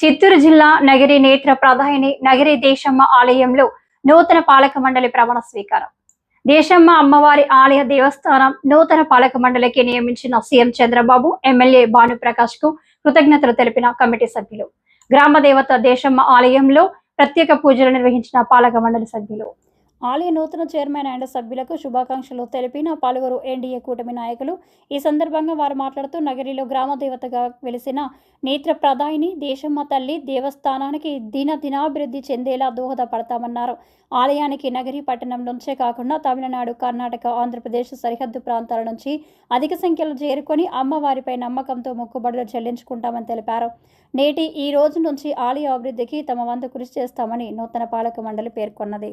చిత్తూరు జిల్లా నగరి నేత్ర ప్రధాని నగరి దేశమ్మ ఆలయంలో నూతన పాలక మండలి ప్రమాణ స్వీకారం. దేశమ్మ అమ్మవారి ఆలయ దేవస్థానం నూతన పాలక మండలికి నియమించిన సీఎం చంద్రబాబు ఎమ్మెల్యే భానుప్రకాష్కు కృతజ్ఞతలు తెలిపిన కమిటీ సభ్యులు. గ్రామ దేవత దేశమ్మ ఆలయంలో ప్రత్యేక పూజలు నిర్వహించిన పాలక మండలి సభ్యులు. ఆలయ నూతన చైర్మన్ అండ్ సభ్యులకు శుభాకాంక్షలు తెలిపిన పలువురు ఎన్డీఏ కూటమి నాయకులు. ఈ సందర్భంగా వారు మాట్లాడుతూ నగరిలో గ్రామ దేవతగా వెలిసిన నేత్ర ప్రదాయిని దేశమ్మ తల్లి దేవస్థానానికి దిన దినాభివృద్ధి చెందేలా దోహదపడతామన్నారు. ఆలయానికి నగరి పట్టణం నుంచే కాకుండా తమిళనాడు కర్ణాటక ఆంధ్రప్రదేశ్ సరిహద్దు ప్రాంతాల నుంచి అధిక సంఖ్యలో చేరుకొని అమ్మవారిపై నమ్మకంతో మొక్కుబడులు చెల్లించుకుంటామని తెలిపారు. నేటి ఈ రోజు నుంచి ఆలయ అభివృద్ధికి తమ వంతు కృషి చేస్తామని నూతన పాలక మండలి పేర్కొన్నది.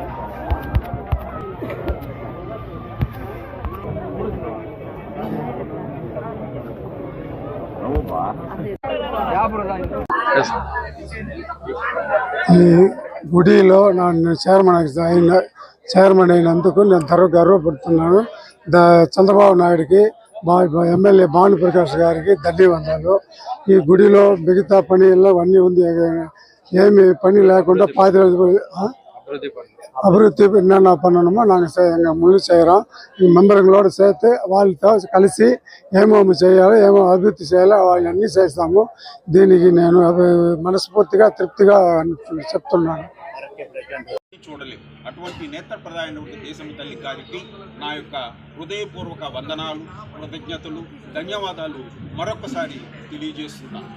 ఈ గుడిలో నన్ను చైర్మన్ అయిన చైర్మన్ అయినందుకు నేను ధర గర్వపడుతున్నాను. చంద్రబాబు నాయుడుకి మా ఎమ్మెల్యే భాను ప్రకాష్ గారికి ధన్యవాదాలు. ఈ గుడిలో మిగతా పనుల్లో అన్నీ ఉంది. ఏమి పని లేకుండా పాది రోజులు அபிவிருத்தி என்னென்ன பண்ணணுமோ நாங்கள் செய் எங்கள் முழு செய்கிறோம் మెంబర్లోడు చేస్తే వాళ్ళతో కలిసి ఏమేమి చేయాలో ఏమో అభివృద్ధి చేయాలో అన్నీ చేస్తాము. దీనికి నేను మనస్ఫూర్తిగా తృప్తిగా చెప్తున్నాను. చూడలేదు. అటువంటి నేత్రప్రదాయమైనటువంటి దేశం తల్లి గారికి నా యొక్క హృదయపూర్వక వందనాలు కృతజ్ఞతలు ధన్యవాదాలు మరొకసారి తెలియజేస్తున్నాను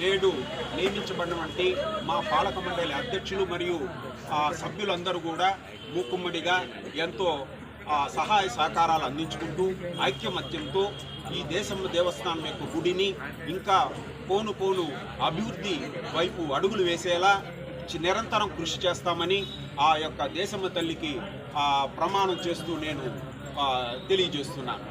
నేడు నియమించబడినటువంటి మా పాలక మండలి అధ్యక్షులు మరియు సభ్యులందరూ కూడా మూకుమ్మడిగా ఎంతో సహాయ సహకారాలు అందించుకుంటూ ఐక్యమత్యంతో ఈ దేశం దేవస్థానం యొక్క గుడిని ఇంకా పోను పోను అభివృద్ధి వైపు అడుగులు వేసేలా నిరంతరం కృషి చేస్తామని ఆ యొక్క దేశమ్మ తల్లికి ప్రమాణం చేస్తూ నేను తెలియజేస్తున్నాను.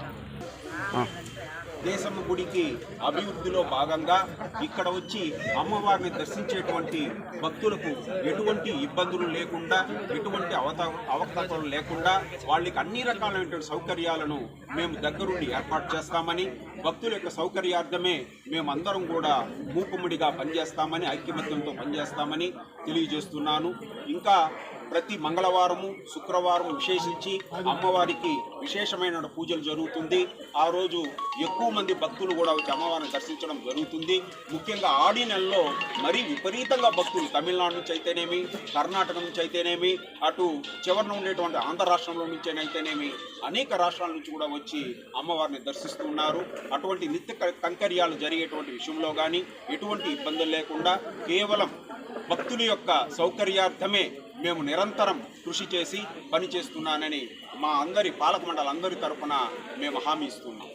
దేశమ్మ గుడికి అభివృద్ధిలో భాగంగా ఇక్కడ వచ్చి అమ్మవారిని దర్శించేటువంటి భక్తులకు ఎటువంటి ఇబ్బందులు లేకుండా ఎటువంటి అవత అవకతవకలు లేకుండా వాళ్ళకి అన్ని రకాలైనటువంటి సౌకర్యాలను మేము దగ్గరుండి ఏర్పాటు చేస్తామని భక్తుల యొక్క సౌకర్యార్థమే మేమందరం కూడా మూకుమ్మడిగా పనిచేస్తామని ఐక్యమత్యంతో పనిచేస్తామని తెలియజేస్తున్నాను. ఇంకా ప్రతి మంగళవారము శుక్రవారం విశేషించి అమ్మవారికి విశేషమైన పూజలు జరుగుతుంది. ఆ రోజు ఎక్కువ మంది భక్తులు కూడా వచ్చి అమ్మవారిని దర్శించడం జరుగుతుంది. ముఖ్యంగా ఆడి నెలలో మరీ విపరీతంగా భక్తులు తమిళనాడు నుంచి అయితేనేమి కర్ణాటక నుంచి అయితేనేమి అటు చివరన ఉండేటువంటి ఆంధ్ర రాష్ట్రంలో నుంచి అయితేనేమి అనేక రాష్ట్రాల నుంచి కూడా వచ్చి అమ్మవారిని దర్శిస్తున్నారు అటువంటి నిత్య కంకర్యాలు జరిగేటువంటి విషయంలో కానీ ఎటువంటి ఇబ్బందులు లేకుండా కేవలం భక్తుల యొక్క సౌకర్యార్థమే మేము నిరంతరం కృషి చేసి పనిచేస్తున్నానని మా అందరి పాలక మండలి అందరి తరఫున మేము హామీ ఇస్తున్నాం.